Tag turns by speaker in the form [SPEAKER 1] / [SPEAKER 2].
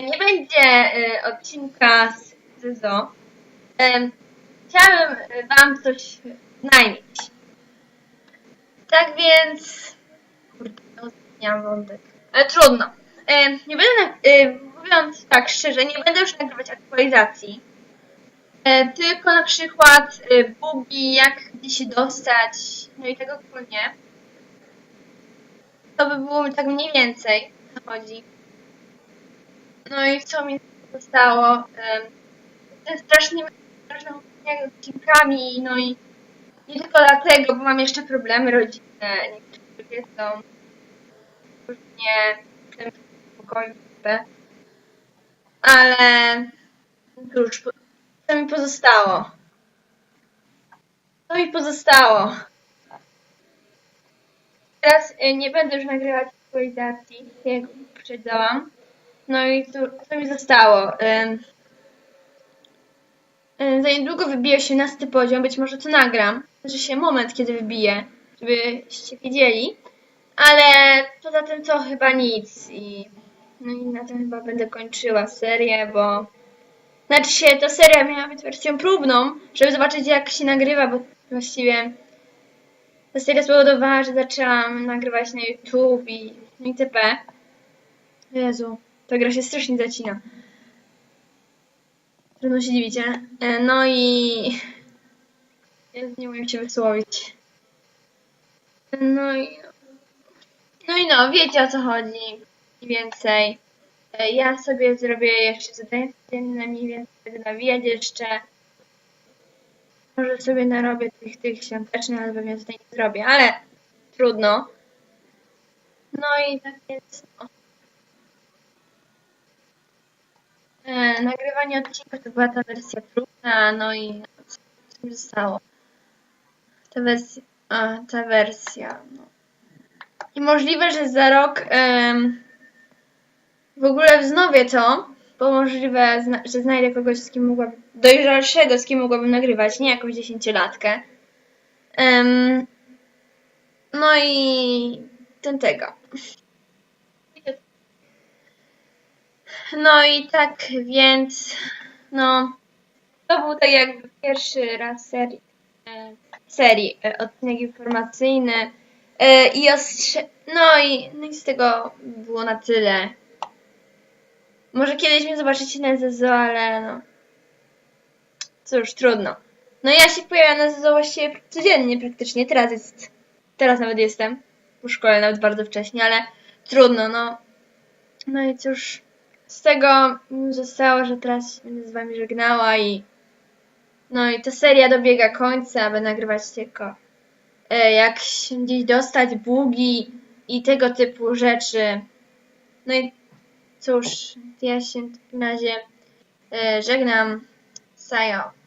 [SPEAKER 1] nie będzie y, odcinka z Zezo. Em, chciałabym y, Wam coś znajmić. Tak więc... Kurde, no, zmieniłam wątek. Ale trudno. Nie będę, y, mówiąc tak szczerze, nie będę już nagrywać aktualizacji. E, tylko na przykład bugi, jak gdzie się dostać, no i tego ogólnie. To by było tak mniej więcej, chodzi. No i co mi zostało? Strasznie straszną odcinkami, no i nie tylko dlatego, bo mam jeszcze problemy rodzinne, niektóre wiedzą, różnie w pokoju, ale cóż, co mi pozostało? Co mi pozostało? Teraz y, nie będę już nagrywać aktualizacji, jak uprzedzałam. No i tu, co mi zostało? Za niedługo wybiję 18 poziom, być może to nagram. Znaczy się moment, kiedy wybiję, żebyście wiedzieli. Ale poza tym to chyba nic i, no i na tym chyba będę kończyła serię, bo znaczy się, ta seria miała być wersją próbną, żeby zobaczyć jak się nagrywa, bo właściwie ta seria spowodowała, że zaczęłam nagrywać na YouTube i no itp. Jezu, ta gra się strasznie zacina. Trudno się dziwić, nie? E, No i... Nie umiem się wysłowić. No i... No i no, wiecie o co chodzi. Mniej więcej. E, Ja sobie zrobię jeszcze zadanie codzienne, mniej więcej będę nawijać jeszcze. Może sobie narobię tych, tych świątecznych, ale pewnie tutaj nie zrobię, ale trudno. No i tak. No. E, nagrywanie odcinka to była ta wersja próbna, no i co, mi zostało? Ta wersja. A, ta wersja. No. I możliwe, że za rok w ogóle wznowię to, bo możliwe, że znajdę kogoś, z kim mogłabym, dojrzalszego, z kim mogłabym nagrywać, nie jakąś dziesięciolatkę. No i ten tego. No i tak więc, no, to był tak jakby pierwszy raz serii, e, serii e, odcinek informacyjny e, i ostrze- no i, no i z tego było na tyle. Może kiedyś mnie zobaczycie na ZEZO, ale no. Cóż, trudno. No ja się pojawiam na ZEZO właściwie codziennie praktycznie. Teraz jest. Teraz nawet jestem. Po szkole nawet bardzo wcześnie, ale trudno, no. No i cóż. Z tego mi zostało, że teraz będę z wami żegnała i. No i ta seria dobiega końca, aby nagrywać tylko e, jak się gdzieś dostać, bugi i tego typu rzeczy. No i Cóż, ja się w takim razie e, żegnam. Sajo.